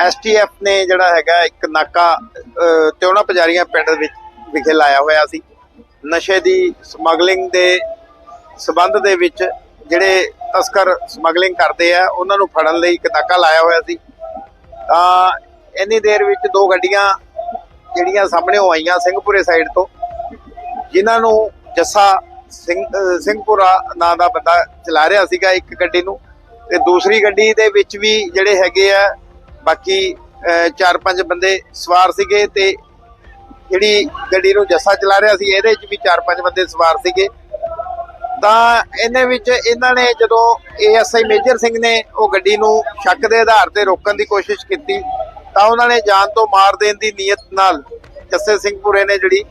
STF ਨੇ ਜਿਹੜਾ ਹੈਗਾ ਇੱਕ ਨਾਕਾ ਅਹ, ਤਿਉਣਾ ਪੁਜਾਰੀਆਂ ਪਿੰਡ ਵਿੱਚ ਵਿਖੇ ਲਾਇਆ ਹੋਇਆ ਸੀ। ਨਸ਼ੇ ਦੀ ਸਮਗਲਿੰਗ ਦੇ ਸਬੰਧ ਦੇ ਵਿੱਚ ਜਿਹੜੇ ਤਸਕਰ ਸਮਗਲਿੰਗ ਕਰਦੇ ਆ ਉਹਨਾਂ ਨੂੰ ਫੜਨ ਲਈ ਇੱਕ ਨਾਕਾ ਲਾਇਆ ਹੋਇਆ ਸੀ। ਤਾਂ ਇੰਨੀ ਦੇਰ ਵਿੱਚ ਦੋ ਗੱਡੀਆਂ ਜਿਹੜੀਆਂ ਸਾਹਮਣੇ ਆਈਆਂ ਸਿੰਘਪੁਰੇ ਸਾਈਡ ਤੋਂ ਜਿਨ੍ਹਾਂ ਨੂੰ ਜੱਸਾ ਸਿੰਘ ਸਿੰਘਪੁਰਾ ਨਾਂ ਦਾ ਬੰਦਾ ਚਲਾ ਰਿਹਾ ਸੀਗਾ ਇੱਕ ਗੱਡੀ ਨੂੰ। ਤੇ ਦੂਸਰੀ ਗੱਡੀ ਦੇ ਵਿੱਚ ਵੀ ਜਿਹੜੇ ਹੈਗੇ ਆ ਬਾਕੀ ਚਾਰ ਪੰਜ ਬੰਦੇ ਸਵਾਰ ਸੀਗੇ ਤੇ ਜਿਹੜੀ ਗੱਡੀ ਨੂੰ ਜੱਸਾ ਚਲਾ ਰਿਹਾ ਸੀ, ਇਹਦੇ ਵਿੱਚ ਵੀ ਚਾਰ ਪੰਜ ਬੰਦੇ ਸਵਾਰ ਸੀਗੇ। ਤਾਂ ਇਹਨੇ ਵਿੱਚ ਇਹਨਾਂ ਨੇ ਜਦੋਂ ਏਐਸਆਈ ਮੇਜਰ ਸਿੰਘ ਨੇ ਉਹ ਗੱਡੀ ਨੂੰ ਸ਼ੱਕ ਦੇ ਆਧਾਰ ਤੇ ਰੋਕਣ ਦੀ ਕੋਸ਼ਿਸ਼ ਕੀਤੀ, ਤਾਂ ਉਹਨਾਂ ਨੇ ਜਾਨ ਤੋਂ ਮਾਰ ਦੇਣ ਦੀ ਨੀਅਤ ਨਾਲ ਜੱਸੇ ਸਿੰਘਪੁਰੇ ਨੇ ਜਿਹੜੀ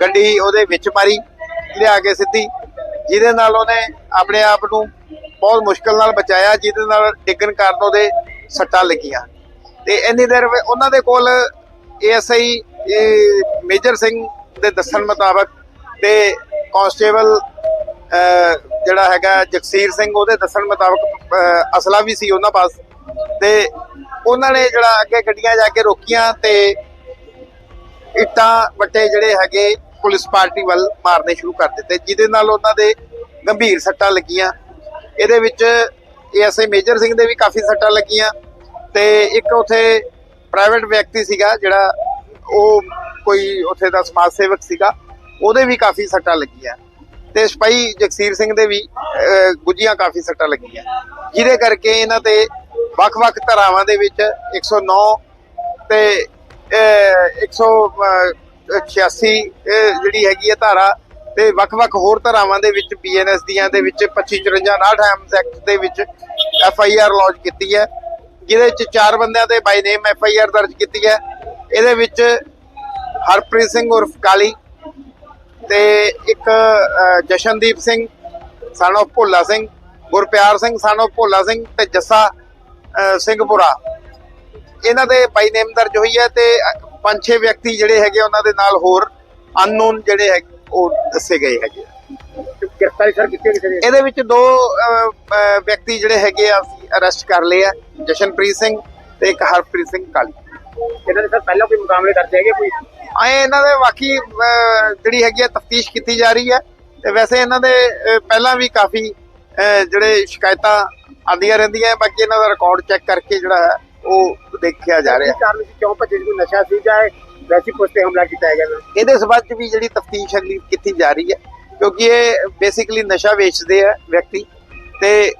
ਗੱਡੀ ਉਹਦੇ ਵਿੱਚ ਮਾਰੀ, ਲਿਆ ਕੇ ਸਿੱਧੀ। ਜਿਹਦੇ ਨਾਲ ਉਹਨੇ ਆਪਣੇ ਆਪ ਨੂੰ ਬਹੁਤ ਮੁਸ਼ਕਲ ਨਾਲ ਬਚਾਇਆ, ਜਿਹਦੇ ਨਾਲ ਡਿੱਗਣ ਕਾਰਨ ਉਹਦੇ ਸੱਟਾਂ ਲੱਗੀਆਂ। ਤੇ ਇੰਨੀ ਦੇਰ ਉਹਨਾਂ ਦੇ ਕੋਲ ਏਐਸਆਈ ਮੇਜਰ ਸਿੰਘ ਦੇ ਦੱਸਣ ਮੁਤਾਬਕ ਤੇ ਕਾਂਸਟੇਬਲ ਜਿਹੜਾ ਹੈਗਾ ਜਗਸੀਰ ਸਿੰਘ ਉਹਦੇ ਦੱਸਣ ਮੁਤਾਬਕ ਅਸਲਾ ਵੀ ਸੀ ਉਹਨਾਂ ਪਾਸ। ਤੇ ਉਹਨਾਂ ਨੇ ਜਿਹੜਾ ਅੱਗੇ ਗੱਡੀਆਂ ਜਾ ਕੇ ਰੋਕੀਆਂ ਤੇ ਇੱਟਾਂ ਵੱਟੇ ਜਿਹੜੇ ਹੈਗੇ ਪੁਲਿਸ ਪਾਰਟੀ ਵੱਲ ਮਾਰਨੇ ਸ਼ੁਰੂ ਕਰ ਦਿੱਤੇ, ਜਿਹਦੇ ਨਾਲ ਉਹਨਾਂ ਦੇ ਗੰਭੀਰ ਸੱਟਾਂ ਲੱਗੀਆਂ। ਇਹਦੇ ਵਿੱਚ ਏਐਸਆਈ ਮੇਜਰ ਸਿੰਘ ਦੇ ਵੀ ਕਾਫੀ ਸੱਟਾਂ ਲੱਗੀਆਂ। ਤੇ ਇੱਕ ਉਥੇ ਪ੍ਰਾਈਵੇਟ ਵਿਅਕਤੀ ਸੀਗਾ ਜਿਹੜਾ ਉਹ ਕੋਈ ਉਥੇ ਦਾ ਸਮਾਜ ਸੇਵਕ ਸੀਗਾ ਉਹਦੇ ਵੀ ਕਾਫੀ ਸੱਟਾਂ ਲੱਗੀਆਂ। ਤੇ ਸਿਪਾਹੀ ਜਗਸੀਰ ਸਿੰਘ ਦੇ ਵੀ ਅਹ, ਗੁੱਜੀਆਂ ਕਾਫੀ ਸੱਟਾਂ ਲੱਗੀਆਂ। ਜਿਹਦੇ ਕਰਕੇ ਇਹਨਾਂ ਤੇ ਵੱਖ-ਵੱਖ ਧਾਰਾਵਾਂ ਦੇ ਵਿੱਚ 109 ਤੇ ਅਹ, 186 ਇਹ ਜਿਹੜੀ ਹੈਗੀ ਹੈ ਧਾਰਾ ਤੇ ਵੱਖ-ਵੱਖ ਹੋਰ ਧਾਰਾਵਾਂ ਦੇ ਵਿੱਚ ਬੀਐਨਐਸ ਦੀਆਂ ਦੇ ਵਿੱਚ 2554 59 ਐਮਸ ਐਕਟ ਦੇ ਵਿੱਚ ਐਫ ਆਈ ਆਰ ਲੌਂਚ ਕੀਤੀ ਹੈ। ਜਿਹਦੇ ਵਿੱਚ ਚਾਰ ਬੰਦਿਆਂ ਤੇ ਬਾਈ ਨੇਮ ਐਫ ਆਈ ਆਰ ਦਰਜ ਕੀਤੀ ਹੈ। ਇਹਦੇ ਵਿੱਚ ਹਰਪ੍ਰੀਤ ਸਿੰਘ ਉਰਫ ਕਾਲੀ ਤੇ ਇੱਕ ਜਸ਼ਨਦੀਪ ਸਿੰਘ of ਭੋਲਾ ਸਿੰਘ ਗੁਰਪਿਆਰ ਸਿੰਘ of ਭੋਲਾ ਸਿੰਘ ਤੇ ਜੱਸਾ ਸਿੰਘਪੁਰਾ। ਇਹਨਾਂ ਦੇ ਬਾਈ ਨੇਮ ਦਰਜ ਹੋਈ ਹੈ ਤੇ ਪੰਜ ਛੇ ਵਿਅਕਤੀ ਜਿਹੜੇ ਹੈਗੇ ਉਹਨਾਂ ਦੇ ਨਾਲ ਹੋਰ ਅਨਨੋਨ ਜਿਹੜੇ ਹੈ ਉਹ ਦੱਸੇ ਗਏ ਹੈਗੇ ਗ੍ਰਿਫਤਾਰੀ ਸਰ ਕਿੱਥੇ ਕਿੱਥੇ ਇਹਦੇ ਵਿੱਚ ਦੋ ਵਿਅਕਤੀ ਜਿਹੜੇ ਹੈਗੇ ਆ ਅਰੈਸਟ ਕਰ ਲਏ ਆ ਜਸ਼ਨਪ੍ਰੀਤ ਸਿੰਘ ਤੇ ਇੱਕ ਹਰਪ੍ਰੀਤ ਸਿੰਘ ਕਾਲੀ। ਇਹਨਾਂ ਦੇ ਸਰ ਪਹਿਲਾਂ ਕੋਈ ਮੁਕਾਬਲੇ ਕਰਦੇ ਹੈਗੇ ਕੋਈ? ਆਏ ਇਹਨਾਂ ਦੇ ਬਾਕੀ ਜਿਹੜੀ ਹੈਗੀ ਆ ਤਫਤੀਸ਼ ਕੀਤੀ ਜਾ ਰਹੀ ਹੈ। ਤੇ ਵੈਸੇ ਇਹਨਾਂ ਦੇ ਪਹਿਲਾਂ ਵੀ ਕਾਫੀ ਜਿਹੜੇ ਸ਼ਿਕਾਇਤਾਂ ਆਉਂਦੀਆਂ ਰਹਿੰਦੀਆਂ ਬਾਕੀ ਇਹਨਾਂ ਦਾ ਰਿਕਾਰਡ ਚੈੱਕ ਕਰਕੇ ਜਿਹੜਾ ਹੈ ਉਹ ਦੇਖਿਆ ਜਾ ਰਿਹਾ ਕੀ ਕਾਰਨ ਸੀ? ਕਿਉਂ ਭੱਜੇ? ਕੋਈ ਨਸ਼ਾ ਸੀ ਜਾਂ ਵੈਸੀ ਪੁਲਿਸ ਤੇ ਹਮਲਾ ਕੀਤਾ ਨੇ? ਇਹਦੇ ਸਬੰਧ 'ਚ ਵੀ ਜਿਹੜੀ ਤਫਤੀਸ਼ ਅਗਲੀ ਕੀਤੀ ਜਾ ਰਹੀ ਹੈ। ਕਿਉਂਕਿ ਇਹ ਬੇਸਿਕਲੀ ਨਸ਼ਾ ਵੇਚਦੇ ਆ ਵਿਅਕਤੀ। ਤੇ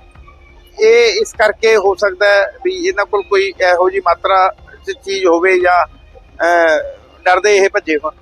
ਇਹ ਇਸ ਕਰਕੇ ਹੋ ਸਕਦਾ ਵੀ ਇਹਨਾਂ ਕੋਲ ਕੋਈ ਇਹੋ ਜੀ ਮਾਤਰਾ 'ਚ ਚੀਜ਼ ਹੋਵੇ ਜਾਂ ਡਰਦੇ ਇਹ ਭੱਜੇ ਹੋਣ।